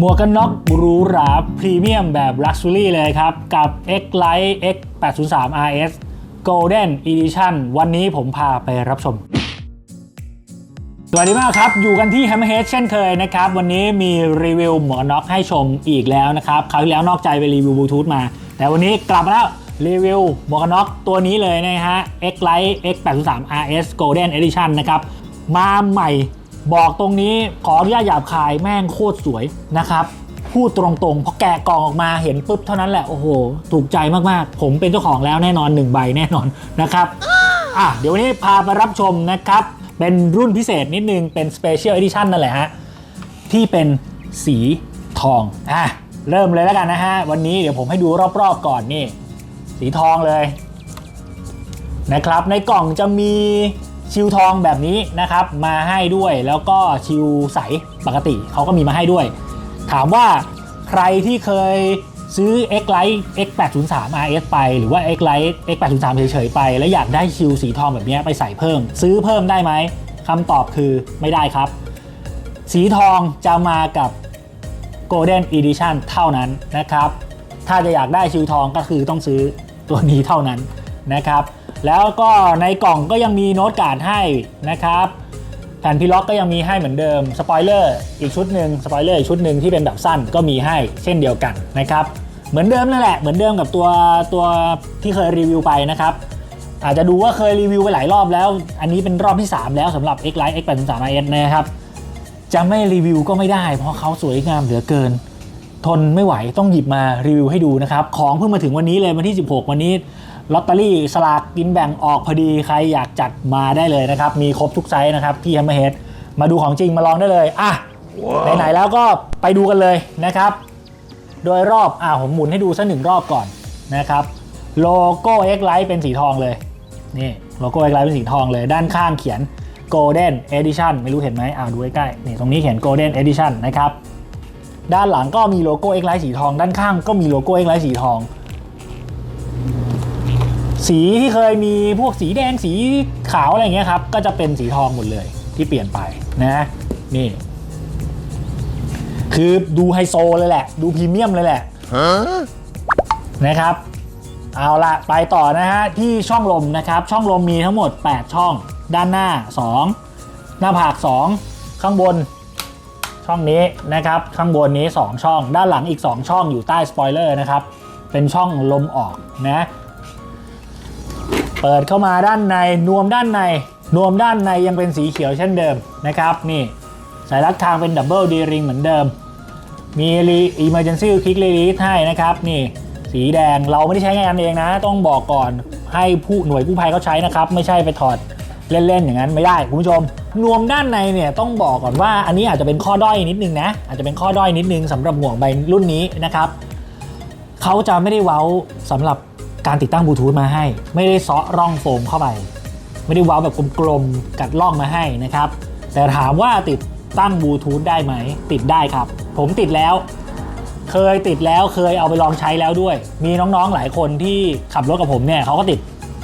หมวกกันน็อกหรูหราพรีเมียมแบบ Luxury เลยครับ กับ X Lite X 8 0 3 RS Golden Edition วันนี้ผมพาไปรับชม สวัสดีมากครับ อยู่กันที่ Hammerhead เช่นเคยนะครับ วันนี้มีรีวิวหมวกกันน็อกให้ชมอีกแล้วนะครับ คราวที่แล้วนอกใจไปรีวิวบลูทูธมา แต่วันนี้กลับมาแล้วรีวิวหมวกกันน็อกตัวนี้เลยนะฮะ X Lite X 8 0 3 RS Golden Edition นะครับ มาใหม่ บอกตรงนี้ขออนุญาตหยาบคายแม่งโคตรสวยนะครับพูดตรงๆพอแกะกล่องออกมาเห็นปุ๊บเท่านั้นแหละโอ้โห ถูกใจมากๆ ผมเป็นเจ้าของแล้วแน่นอน 1 ใบแน่นอนนะครับอะเดี๋ยววันนี้พาไปรับชมนะครับ เป็นรุ่นพิเศษนิดนึงเป็น Special Edition นั่นแหละฮะ ที่เป็นสีทองอะเริ่มเลยแล้วกันนะฮะ วันนี้เดี๋ยวผมให้ดูรอบๆก่อนนี่ สีทองเลยนะครับ ในกล่องจะมี ชิวทองแบบนี้นะครับมาให้ด้วยแล้วก็ชิวใสปกติเขาก็มีมาให้ด้วย ถามว่าใครที่เคยซื้อ X Lite X 8 0 3 RS ไป หรือว่า X Lite X 8 0 3เฉยๆไป แล้วอยากได้ชิวสีทองแบบนี้ไปใส่เพิ่ม ซื้อเพิ่มได้ไหมคำตอบคือไม่ได้ครับ สีทองจะมากับ Golden Edition เท่านั้นนะครับ ถ้าจะอยากได้ชิวทองก็คือต้องซื้อตัวนี้เท่านั้นนะครับ แล้วก็ในกล่องก็ยังมีโน้ตการ์ดให้นะครับแผ่นพีล็อกก็ยังมีให้เหมือนเดิมสปอยเลอร์อีกชุดหนึ่งสปอยเลอร์อีกชุดหนึ่งที่เป็นแบบสั้นก็มีให้เช่นเดียวกันนะครับเหมือนเดิมนั่นแหละเหมือนเดิมกับตัวตัวที่เคยรีวิวไปนะครับอาจจะดูว่าเคยรีวิวไปหลายรอบแล้ว อันนี้เป็นรอบที่ 3 แล้วสำหรับ X Lite X 8 3 RS นะครับจะไม่รีวิวก็ไม่ได้ เพราะเขาสวยงามเหลือเกิน ทนไม่ไหวต้องหยิบมารีวิวให้ดูนะครับ ของเพิ่งมาถึงวันนี้เลยวันที่ 16 วันนี้ ลอตเตอรี่สลากกินแบ่งออกพอดีใครอยากจัดมาได้เลยนะครับ มีครบทุกไซส์นะครับที่ Hammerhead มาดูของจริงมาลองได้เลย อะ ไหน ๆ แล้วก็ไปดูกันเลยนะครับ โดยรอบ อะ ผมหมุนให้ดูสักหนึ่งรอบก่อนนะครับ โลโก้ X Lite เป็นสีทองเลย นี่ โลโก้ X Lite เป็นสีทองเลย ด้านข้างเขียน Golden Edition ไม่รู้เห็นไหมอ่าดูใกล้ๆนี่ตรงนี้เขียน Golden Edition นะครับ ด้านหลังก็มีโลโก้ X Lite สีทอง ด้านข้างก็มีโลโก้ X Lite สีทอง สีที่เคยมีพวกสีแดงสีขาวอะไรเงี้ยครับ ก็จะเป็นสีทองหมดเลยที่เปลี่ยนไปนะนี่ คือดูไฮโซเลยแหละ ดูพรีเมียมเลยแหละนะครับ เอาละไปต่อนะฮะ ที่ช่องลมนะครับ ช่องลมมีทั้งหมด 8 ช่อง ด้านหน้า 2 หน้าผาก 2 ข้างบนช่องนี้นะครับ ข้างบนนี้ 2 ช่อง ด้านหลังอีก 2 ช่องอยู่ใต้สปอยเลอร์นะครับ เป็นช่องลมออกนะ เปิดเข้ามาด้านในนวมด้านในนวมด้านในยังเป็นสีเขียวเช่นเดิมนะครับนี่สายรัดคางเป็นดับเบิลดีริงเหมือนเดิม มี Emergency Quick Release ให้นะครับนี่สีแดงเราไม่ได้ใช้งานเองนะ ต้องบอกก่อนให้ผู้หน่วยกู้ภัยเขาใช้นะครับ ไม่ใช่ไปถอดเล่นๆอย่างนั้นไม่ได้คุณผู้ชม นวมด้านในเนี่ยต้องบอกก่อนว่าอันนี้อาจจะเป็นข้อด้อยนิดนึงนะ อาจจะเป็นข้อด้อยนิดนึงสำหรับหมวกใบรุ่นนี้นะครับเขาจะไม่ได้เว้าสำหรับ การติดตั้งบลูทูธมาให้ ไม่ได้เซาะร่องโฟมเข้าไป ไม่ได้ว้าแบบกลมๆกัดร่องมาให้นะครับ แต่ถามว่าติดตั้งบลูทูธได้ไหม ติดได้ครับ ผมติดแล้ว เคยติดแล้วเคยเอาไปลองใช้แล้วด้วย มีน้องๆหลายคนที่ขับรถกับผมเนี่ยเขาก็ติด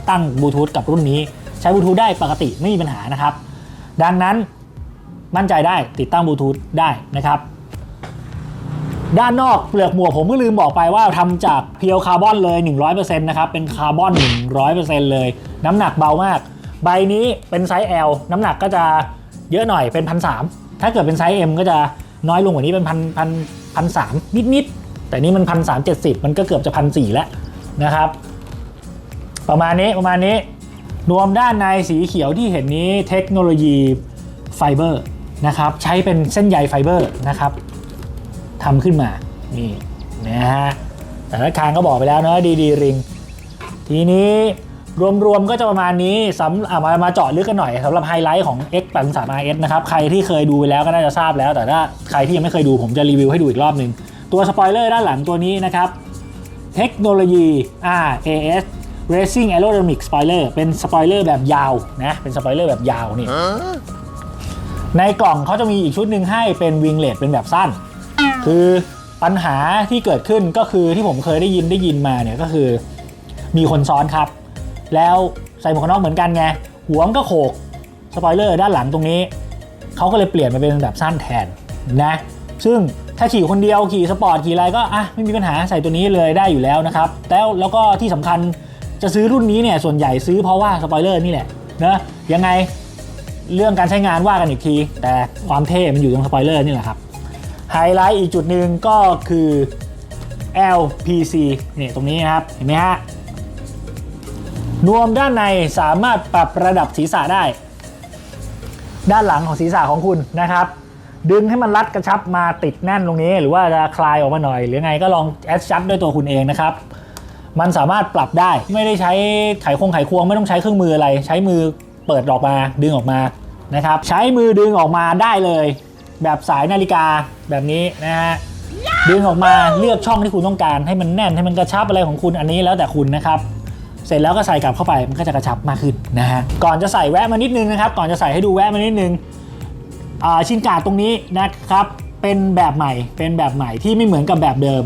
ตั้งบลูทูธกับรุ่นนี้ ใช้บลูทูธได้ปกติไม่มีปัญหานะครับ ดังนั้นมั่นใจได้ติดตั้งบลูทูธได้นะครับ ด้านนอกเปลือกหมวกผมก็ลืมบอกไปว่าทำจากเพียวคาร์บอนเลย 100%นะครับ เป็นคาร์บอน 100%เลย น้ำหนักเบามาก ใบนี้เป็นไซส์ L น้ำหนักก็จะเยอะหน่อยเป็นพันสถ้าเกิดเป็นไซส์ M ก็จะน้อยลงกว่านี้เป็นพันพันพันสามนิดๆ แต่นี่มันพันสามเจ็ดสิบมันก็เกือบจะพันสี่แล้วนะครับ ประมาณนี้ประมาณนี้ รวมด้านในสีเขียวที่เห็นนี้เทคโนโลยีไฟเบอร์นะครับ ใช้เป็นเส้นใยไฟเบอร์นะครับ ทำขึ้นมา นี่นะฮะแต่ละคางก็บอกไปแล้วเนอะดีดีริง ทีนี้รวมๆก็จะประมาณนี้สำอะมามาเจาะลึกกันหน่อยสำหรับไฮไลท์ของ X 8 3 RS นะครับใครที่เคยดูไปแล้วก็น่าจะทราบแล้ว แต่ถ้าใครที่ยังไม่เคยดูผมจะรีวิวให้ดูอีกรอบหนึ่งตัวสปอยเลอร์ด้านหลังตัวนี้นะครับเทคโนโลยี RAS Racing Aerodynamic Spoiler เป็นสปอยเลอร์แบบยาวนะเป็นสปอยเลอร์แบบยาวนี่ในกล่องเขาจะมีอีกชุดหนึ่งให้เป็นวิงเลดเป็นแบบสั้น คือปัญหาที่เกิดขึ้นก็คือที่ผมเคยได้ยินได้ยินมาเนี่ยก็คือ มีคนซ้อนครับ แล้วใส่หมวกกันน็อกเหมือนกันไงหัวก็โขกสปอยเลอร์ด้านหลังตรงนี้เขาก็เลยเปลี่ยนมาเป็นแบบสั้นแทนนะซึ่งถ้าขี่คนเดียวขี่สปอร์ตขี่อะไรก็อะไม่มีปัญหาใส่ตัวนี้เลยได้อยู่แล้วนะครับแล้วแล้วก็ที่สำคัญจะซื้อรุ่นนี้เนี่ยส่วนใหญ่ซื้อเพราะว่าสปอยเลอร์นี่แหละนะยังไงเรื่องการใช้งานว่ากันอีกที แต่ความเท่มันอยู่ตรงสปอยเลอร์นี่แหละครับ ไฮไลท์อีกจุดหนึ่งก็คือ LPC เนี่ยตรงนี้นะครับ เห็นไหมฮะ นวมด้านในสามารถปรับระดับศีรษะได้ ด้านหลังของศีรษะของคุณนะครับ ดึงให้มันรัดกระชับมาติดแน่นตรงนี้ หรือว่าจะคลายออกมาหน่อย หรือไงก็ลองแอดชัดด้วยตัวคุณเองนะครับ มันสามารถปรับได้ไม่ได้ใช้ไขควงไขควงไม่ต้องใช้เครื่องมืออะไร ใช้มือเปิดออกมาดึงออกมานะครับ ใช้มือดึงออกมาได้เลย แบบสายนาฬิกาแบบนี้นะฮะดึงออกมาเลือกช่องที่คุณต้องการ ให้มันแน่นให้มันกระชับอะไรของคุณอันนี้แล้วแต่คุณนะครับเสร็จแล้วก็ใส่กลับเข้าไปมันก็จะกระชับมากขึ้นนะฮะก่อนจะใส่แวะมานิดนึงนะครับ ก่อนจะใส่ให้ดูแวะมานิดนึงอ่าชิ้นกาดตรงนี้นะครับเป็นแบบใหม่เป็นแบบใหม่ที่ไม่เหมือนกับแบบเดิม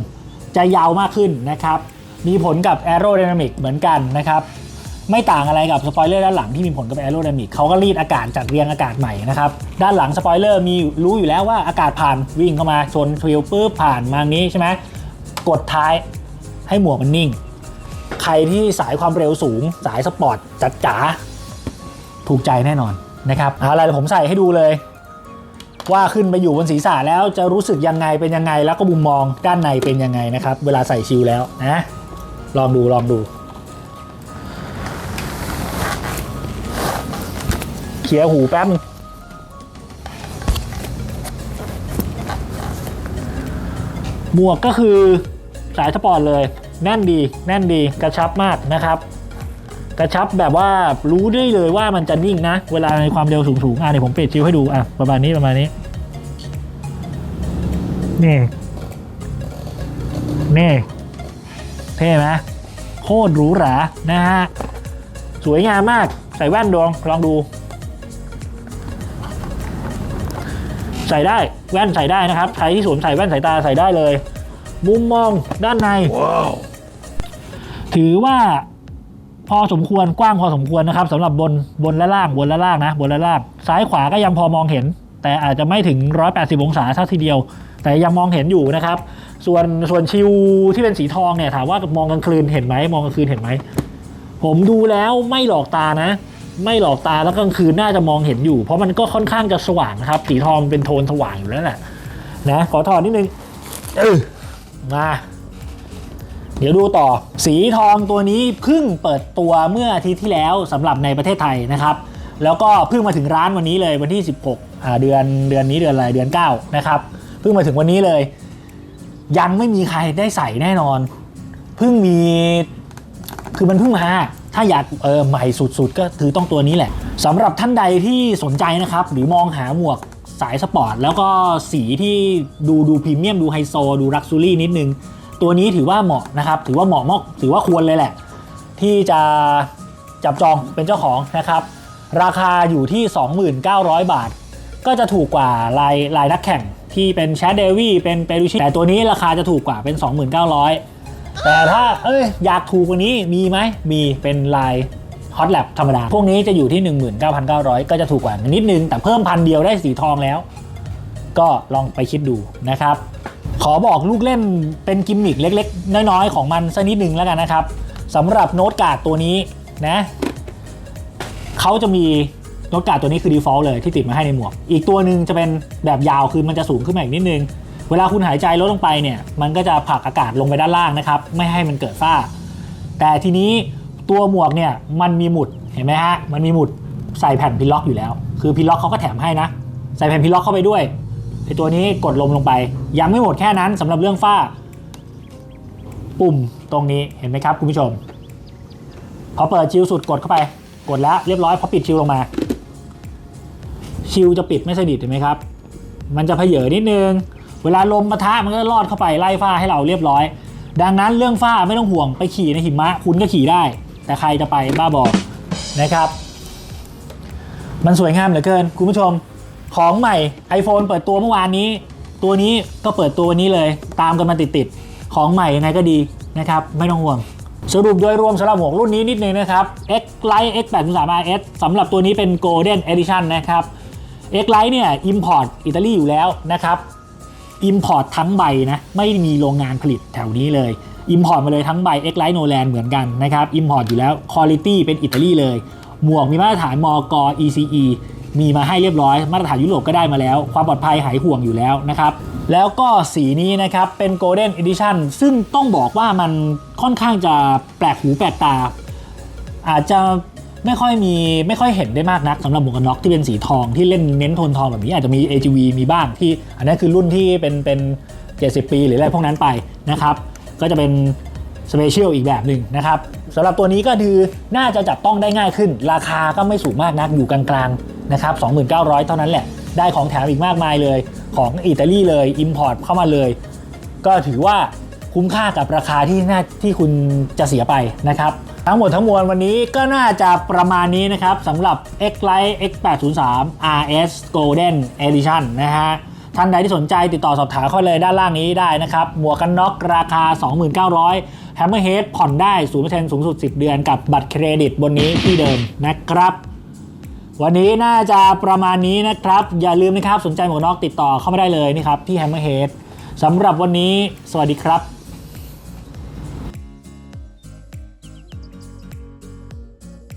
จะยาวมากขึ้นนะครับ มีผลกับ Aerodynamic เหมือนกันนะครับ ไม่ต่างอะไรกับสปอยเลอร์ด้านหลังที่มีผลกับ Aerodynamic เขาก็รีดอากาศจัดเรียงอากาศใหม่นะครับ ด้านหลังสปอยเลอร์มีรู้อยู่แล้วว่าอากาศผ่านวิ่งเข้ามาชนทวิลปุ๊บผ่านมางนี้ใช่ไหมกดท้ายให้หมวกมันนิ่ง ใครที่สายความเร็วสูง สายสปอร์ตจัดจ๋าถูกใจแน่นอนนะครับเอาล่ะเดี๋ยวผมใส่ให้ดูเลย ว่าขึ้นไปอยู่บนศีรษะแล้วจะรู้สึกยังไงเป็นยังไงแล้วก็มุมมองด้านในเป็นยังไงนะครับ เวลาใส่ชิลแล้วนะลองดูลองดู ลียร์หูแป๊บนึงหมวกก็คือสายสปอร์ตเลย แน่นดี แน่นดีกระชับมากนะครับ กระชับแบบว่ารู้ได้เลยว่ามันจะนิ่งนะ เวลาในความเร็วสูงๆอะเดี๋ยวผมเปิดชิวให้ดูอะประมาณนี้ประมาณนี้นี่นี่เท่ไหมโคตรหรูหรานะฮะ สวยงามมากใส่แว่นดวงลองดู ส่ได้แว่นใส่ได้นะครับใครที่สวมใส่แว่นสายตาใส่ได้เลย มุมมองด้านในถือว่าพอสมควรกว้างพอสมควรนะครับสำหรับบนบนและล่างบนและล่างนะ บนและล่าง ซ้ายขวาก็ยังพอมองเห็น แต่อาจจะไม่ถึง 180 องศาสักทีเดียว แต่ยังมองเห็นอยู่นะครับ ส่วนส่วนชิวที่เป็นสีทองเนี่ยถามว่ามองกลางคืนเห็นไหมมองกลางคืนเห็นไหมผมดูแล้วไม่หลอกตานะ ไม่หลอกตาแล้วกลางคืนน่าจะมองเห็นอยู่ เพราะมันก็ค่อนข้างจะสว่างนะครับ สีทองเป็นโทนสว่างอยู่แล้วแหละนะขอถอดนิดนึงเออมาเดี๋ยวดูต่อ สีทองตัวนี้เพิ่งเปิดตัวเมื่ออาทิตย์ที่แล้วสำหรับในประเทศไทยนะครับ แล้วก็เพิ่งมาถึงร้านวันนี้เลยวันที่ 16อ่าเดือนเดือนนี้เดือนอะไรเดือน 9 นะครับ เพิ่งมาถึงวันนี้เลย ยังไม่มีใครได้ใส่แน่นอน เพิ่งมีคือมันเพิ่งมา ถ้าอยากเออใหม่สุดๆ ก็คือต้องตัวนี้แหละสำหรับท่านใดที่สนใจนะครับ หรือมองหาหมวกสายสปอร์ต แล้วก็สีที่ดูดูพรีเมียม ดูไฮโซ ดูลักซ์รี่นิดนึง ตัวนี้ถือว่าเหมาะนะครับ ถือว่าเหมาะมากถือว่าควรเลยแหละ ที่จะจับจองเป็นเจ้าของนะครับ ราคาอยู่ที่ 29,000 บาท ก็จะถูกกว่าลายลายนักแข่งที่เป็นแชดเดวี่เป็นเปรูชิแต่ตัวนี้ราคาจะถูกกว่าเป็น 29,000 แต่ถ้าเอ้ยอยากถูกกว่านี้มีไหมมีเป็นลายฮอตแลบธรรมดา พวกนี้จะอยู่ที่ 19,900 ก็จะถูกกว่านิดนึง แต่เพิ่มพันเดียวได้สีทองแล้ว ก็ลองไปคิดดูนะครับ ขอบอกลูกเล่นเป็นกิมมิคเล็ก ๆ น้อย ๆ ของมันสักนิดนึงแล้วกันนะครับสำหรับโน้ตการ์ดตัวนี้นะเขาจะมีโน้ตการ์ดตัวนี้คือ default เลยที่ติดมาให้ในหมวก อีกตัวหนึ่งจะเป็นแบบยาวคือมันจะสูงขึ้นมาอีกนิดนึง เวลาคุณหายใจลดลงไปเนี่ยมันก็จะผลักอากาศลงไปด้านล่างนะครับ ไม่ให้มันเกิดฝ้า แต่ทีนี้ตัวหมวกเนี่ยมันมีหมุดเห็นไหมฮะมันมีหมุดใส่แผ่นพิล็อกอยู่แล้ว คือพิล็อกเขาก็แถมให้นะ ใส่แผ่นพิล็อกเข้าไปด้วยไอตัวนี้กดลมลงไป ยังไม่หมดแค่นั้นสำหรับเรื่องฝ้า ปุ่มตรงนี้เห็นไหมครับคุณผู้ชม พอเปิดชิลสุดกดเข้าไป กดแล้วเรียบร้อยพอปิดชิลลงมา ชิลจะปิดไม่สนิทเห็นไหมครับ มันจะเพเยอนิดนึง เวลาลมปะทะมันก็ลอดเข้าไปไล่ฝ้าให้เราเรียบร้อย ดังนั้นเรื่องฝ้าไม่ต้องห่วงไปขี่ในหิมะคุณก็ขี่ได้ แต่ใครจะไปบ้าบอนะครับ มันสวยงามเหลือเกิน คุณผู้ชม ของใหม่ iPhone เปิดตัวเมื่อวานนี้ ตัวนี้ก็เปิดตัววันนี้เลย ตามกันมาติดๆ ของใหม่ยังไงก็ดีนะครับ ไม่ต้องห่วงสรุปโดยรวมสำหรับหมวกรุ่นนี้นิดนึงนะครับ X Lite X 8 3 RS สำหรับตัวนี้เป็น Golden Edition นะครับ X Lite เนี่ย Import อิตาลีอยู่แล้วนะครับ Import ทั้งใบนะไม่มีโรงงานผลิตแถวนี้เลย Import มาเลยทั้งใบ X Lite Noland เหมือนกันนะครับ Import อยู่แล้ว Quality เป็นอิตาลีเลย หมวกมีมาตรฐานมอก ECE มีมาให้เรียบร้อย มาตรฐานยุโรปก็ได้มาแล้ว ความปลอดภัยหายห่วงอยู่แล้วนะครับ แล้วก็สีนี้นะครับ เป็น Golden Edition ซึ่งต้องบอกว่ามันค่อนข้างจะแปลกหูแปลกตา อาจจะ ไม่ค่อยมีไม่ค่อยเห็นได้มากนักสำหรับหมวกกันน็อกที่เป็นสีทองที่เล่นเน้นโทนทองแบบนี้อาจจะมี AGV มีบ้างที่ อันนั้นคือรุ่นที่เป็นเป็น 70 ปีหรืออะไรพวกนั้นไปนะครับก็จะเป็นสเปเชียลอีกแบบหนึ่งนะครับสำหรับตัวนี้ก็คือน่าจะจับต้องได้ง่ายขึ้น ราคาก็ไม่สูงมากนักอยู่กลางๆนะครับ29,000เท่านั้นแหละ ได้ของแถมอีกมากมายเลย ของอิตาลีเลย Import เข้ามาเลย ก็ถือว่าคุ้มค่ากับราคาที่น่าที่คุณจะเสียไปนะครับ ทั้งหมดทั้งมวลวันนี้ก็น่าจะประมาณนี้นะครับสำหรับ X Lite X803 RS Golden Edition นะฮะท่านใดที่สนใจติดต่อสอบถามเข้าเลยด้านล่างนี้ได้นะครับ หมวกกันน็อกราคา 29,000 Hammerhead ผ่อนได้ 0%สูงสุด 10 เดือนกับบัตรเครดิตบนนี้ที่เดิมนะครับ วันนี้น่าจะประมาณนี้นะครับ อย่าลืมนะครับ สนใจหมวกกนน็อกติดต่อเข้ามาได้เลยนี่ครับที่ Hammerhead สำหรับวันนี้ สวัสดีครับ